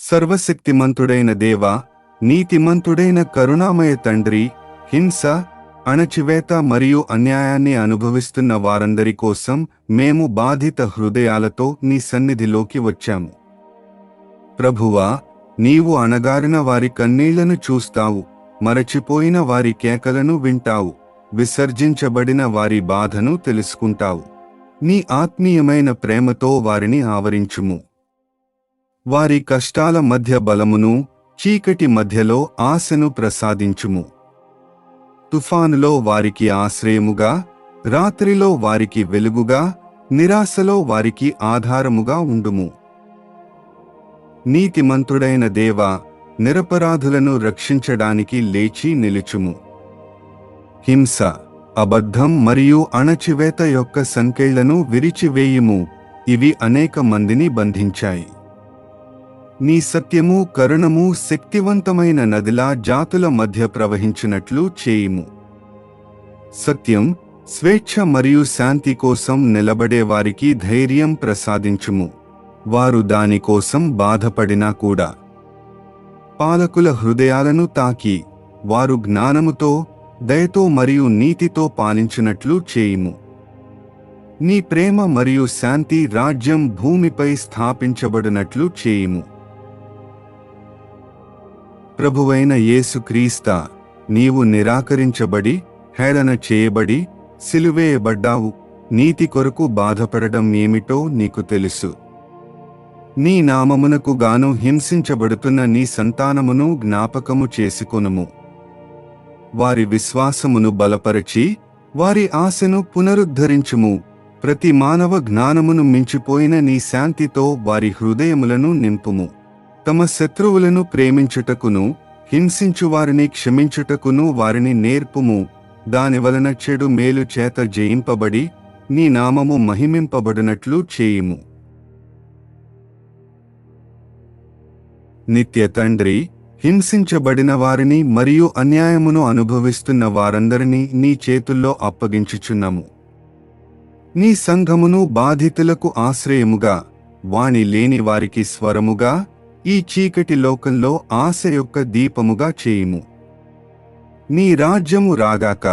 సర్వశక్తిమంతుడైన దేవా నీతిమంతుడైన కరుణామయ తండ్రి హింస అణచివేత మరియు అన్యాయాన్ని అనుభవిస్తున్న వారందరి కోసం మేము బాధిత హృదయాలతో నీ సన్నిధిలోకి వచ్చాము. ప్రభువా నీవు అణగారిన వారి కన్నీళ్ళను చూస్తావు మరచిపోయిన వారి కేకలను వింటావు విసర్జించబడిన వారి బాధను తెలుసుకుంటావు. నీ ఆత్మీయమైన ప్రేమతో వారిని ఆవరించుము. వారి కష్టాల మధ్య బలమును చీకటి మధ్యలో ఆశను ప్రసాదించుము. తుఫానులో వారికి ఆశ్రయముగా రాత్రిలో వారికి వెలుగుగా నిరాశలో వారికి ఆధారముగా ఉండుము. నీతిమంతుడైన దేవ నిరపరాధులను రక్షించడానికి లేచి నిలుచుము. హింస అబద్ధం మరియు అణచివేత యొక్క సంకెళ్ళను విరిచివేయుము. ఇవి అనేక మందిని బంధించాయి. నీ సత్యము కరుణము శక్తివంతమైన నదిలా జాతుల మధ్య ప్రవహించినట్లు చేయుము. సత్యం స్వేచ్ఛ మరియు శాంతి కోసం నిలబడే వారికి ధైర్యం ప్రసాదించుము. వారు దానికోసం బాధపడినా కూడా. పాలకుల హృదయాలను తాకి వారు జ్ఞానముతో దయతో మరియు నీతితో పాలించినట్లు చేయుము. నీ ప్రేమ మరియు శాంతి రాజ్యం భూమిపై స్థాపించబడినట్లు చేయుము. ప్రభువైన యేసుక్రీస్తా నీవు నిరాకరించబడి హేళన చేయబడి సిలువేయబడ్డావు. నీతి కొరకు బాధపడడం ఏమిటో నీకు తెలుసు. నీ నామమునకు గాను హింసించబడుతున్న నీ సంతానమును జ్ఞాపకము చేసుకొనుము. వారి విశ్వాసమును బలపరచి వారి ఆశను పునరుద్ధరించుము. ప్రతి మానవ జ్ఞానమును మించిపోయిన నీ శాంతితో వారి హృదయములను నింపుము. తమ శత్రువులను ప్రేమించుటకును హింసించు వారిని క్షమించుటకును వారిని నేర్పుము. దానివలన చెడు మేలు చేత జయింపబడి నీ నామము మహిమింపబడినట్లు చేయుము. నిత్య తండ్రి హింసించబడిన వారిని మరియు అన్యాయమును అనుభవిస్తున్న వారందరినీ నీ చేతుల్లో అప్పగించుచున్నాము. నీ సంఘమును బాధితులకు ఆశ్రయముగా వాణి లేని వారికి స్వరముగా ఈ చీకటి లోకంలో ఆశ యొక్క దీపముగా చేయుము. నీ రాజ్యము రాగాక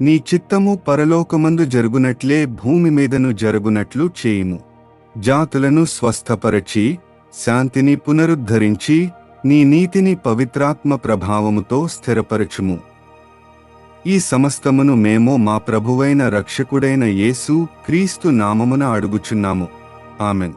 నీ చిత్తము పరలోకమందు జరుగునట్లే భూమి మీదను జరుగునట్లు చేయుము. జాతులను స్వస్థపరచి శాంతిని పునరుద్ధరించి నీ నీతిని పవిత్రాత్మ ప్రభావముతో స్థిరపరచుము. ఈ సమస్తమును మేము మా ప్రభువైన రక్షకుడైన యేసు క్రీస్తు నామమున అడుగుచున్నాము. ఆమెన్.